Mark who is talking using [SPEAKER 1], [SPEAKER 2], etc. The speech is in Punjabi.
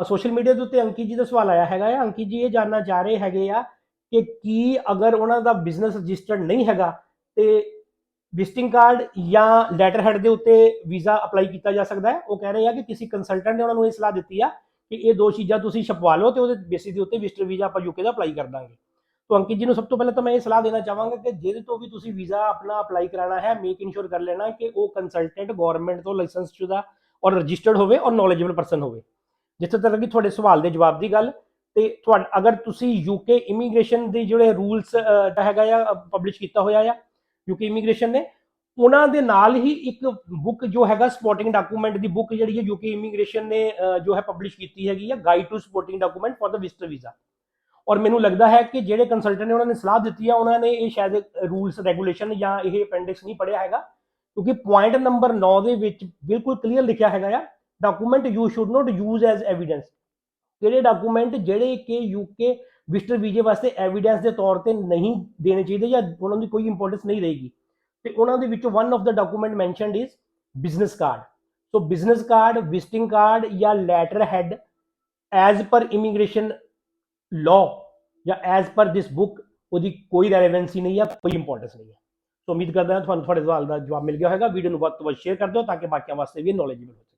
[SPEAKER 1] ਸੋਸ਼ਲ ਮੀਡੀਆ ਦੇ ਉੱਤੇ ਅੰਕਿਤ ਜੀ ਦਾ ਸਵਾਲ ਆਇਆ ਹੈਗਾ ਆ। ਅੰਕਿਤ ਜੀ ਇਹ ਜਾਨਣਾ ਚਾਹ ਰਹੇ ਹੈਗੇ ਆ ਕਿ ਕੀ ਅਗਰ ਉਹਨਾਂ ਦਾ ਬਿਜ਼ਨਸ ਰਜਿਸਟਰਡ ਨਹੀਂ ਹੈਗਾ ਤੇ ਵਿਜ਼ਿਟਿੰਗ ਕਾਰਡ ਜਾਂ ਲੈਟਰ ਹੈਡ ਦੇ ਉੱਤੇ ਵੀਜ਼ਾ ਅਪਲਾਈ ਕੀਤਾ ਜਾ ਸਕਦਾ ਹੈ। ਉਹ ਕਹਿ ਰਹੇ ਆ ਕਿ ਕਿਸੇ ਕੰਸਲਟੈਂਟ ਨੇ ਉਹਨਾਂ ਨੂੰ ਇਹ ਸਲਾਹ ਦਿੱਤੀ ਆ ਕਿ ਇਹ ਦੋ ਚੀਜ਼ਾਂ ਤੁਸੀਂ ਛਪਵਾ ਲਓ ਤੇ ਉਹਦੇ ਬੇਸਿਸ ਦੇ ਉੱਤੇ ਵਿਜ਼ਟਰ ਵੀਜ਼ਾ ਆਪਾਂ ਯੂਕੇ ਦਾ ਅਪਲਾਈ ਕਰ ਦਾਂਗੇ। ਤਾਂ ਅੰਕਿਤ ਜੀ ਨੂੰ ਸਭ ਤੋਂ ਪਹਿਲਾਂ ਤਾਂ ਮੈਂ ਇਹ ਸਲਾਹ ਦੇਣਾ ਚਾਹਾਂਗਾ ਕਿ ਜਿਹਦੇ ਤੋਂ ਵੀ ਤੁਸੀਂ ਵੀਜ਼ਾ ਆਪਣਾ ਅਪਲਾਈ ਕਰਾਉਣਾ ਹੈ ਮੇਕ ਇਨਸ਼ੋਰ ਕਰ ਲੈਣਾ ਕਿ ਉਹ ਕੰਸਲਟੈਂਟ ਗਵਰਨਮੈਂਟ ਤੋਂ ਲਾਇਸੈਂਸ ਸ਼ੁਦਾ ਔਰ ਰਜਿਸਟਰਡ ਹੋਵੇ ਔਰ ਨੌਲੇਜੇਬਲ ਪਰਸਨ ਹੋਵੇ। ਜਿੱਥੇ ਤੱਕ ਕਿ ਤੁਹਾਡੇ ਸਵਾਲ ਦੇ ਜਵਾਬ ਦੀ ਗੱਲ, ਤੇ ਤੁਹਾਡਾ, ਅਗਰ ਤੁਸੀਂ ਯੂਕੇ ਇਮੀਗ੍ਰੇਸ਼ਨ ਦੇ ਜਿਹੜੇ ਰੂਲਸ ਦਾ ਹੈਗਾ ਆ ਪਬਲਿਸ਼ ਕੀਤਾ ਹੋਇਆ ਆ ਯੂਕੇ ਇਮੀਗ੍ਰੇਸ਼ਨ ਨੇ, ਉਹਨਾਂ ਦੇ ਨਾਲ ਹੀ ਇੱਕ ਬੁੱਕ ਜੋ ਹੈਗਾ ਸਪੋਰਟਿੰਗ ਡਾਕੂਮੈਂਟ ਦੀ ਬੁੱਕ ਜਿਹੜੀ ਹੈ ਯੂਕੇ ਇਮੀਗ੍ਰੇਸ਼ਨ ਨੇ ਜੋ ਹੈ ਪਬਲਿਸ਼ ਕੀਤੀ ਹੈਗੀ ਆ guide to supporting document for the visitor visa ਔਰ ਮੈਨੂੰ ਲੱਗਦਾ ਹੈ ਕਿ ਜਿਹੜੇ ਕੰਸਲਟੈਂਟ ਨੇ ਉਹਨਾਂ ਨੇ ਸਲਾਹ ਦਿੱਤੀ ਆ, ਉਹਨਾਂ ਨੇ ਇਹ ਸ਼ਾਇਦ ਰੂਲਸ ਰੈਗੂਲੇਸ਼ਨ ਜਾਂ ਇਹ ਅਪੈਂਡਿਕਸ ਨਹੀਂ ਪੜਿਆ ਹੈਗਾ, ਕਿਉਂਕਿ ਪੁਆਇੰਟ ਨੰਬਰ 9 ਦੇ ਵਿੱਚ ਬਿਲਕੁਲ ਕਲੀਅਰ ਲਿਖਿਆ ਹੈਗਾ ਆ document you should not use as evidence ਕਿਹੜੇ ਡਾਕੂਮੈਂਟ ਜਿਹੜੇ ਕਿ ਯੂਕੇ ਵਿਜ਼ਟਰ ਵੀਜ਼ੇ ਵਾਸਤੇ ਐਵੀਡੈਂਸ ਦੇ ਤੌਰ ਤੇ ਨਹੀਂ ਦੇਣੇ ਚਾਹੀਦੇ ਜਾਂ ਉਹਨਾਂ ਦੀ ਕੋਈ ਇੰਪੋਰਟੈਂਸ ਨਹੀਂ ਰਹੇਗੀ ਤੇ ਉਹਨਾਂ ਦੇ ਵਿੱਚੋਂ one of the document mentioned is business card so business card visiting card ਜਾਂ letter head as per immigration law ਜਾਂ ਐਜ਼ ਪਰ ਦਿਸ ਬੁੱਕ ਉਹਦੀ ਕੋਈ ਰੈਲੇਵੈਂਸੀ ਨਹੀਂ ਹੈ ਕੋਈ ਇੰਪੋਰਟੈਂਸ ਨਹੀਂ ਹੈ ਸੋ ਉਮੀਦ ਕਰਦਾ ਹਾਂ ਤੁਹਾਨੂੰ ਤੁਹਾਡੇ ਸਵਾਲ ਦਾ ਜਵਾਬ ਮਿਲ ਗਿਆ ਹੋਵੇਗਾ ਵੀਡੀਓ ਨੂੰ ਵੱਧ ਤੋਂ ਵੱਧ ਸ਼ੇਅਰ ਕਰ ਦਿਓ ਤਾਂ ਕਿ ਬਾਕੀਆਂ ਵਾਸਤੇ ਵੀ ਨੌਲੇਜੇਬਲ ਹੋ ਸਕੇ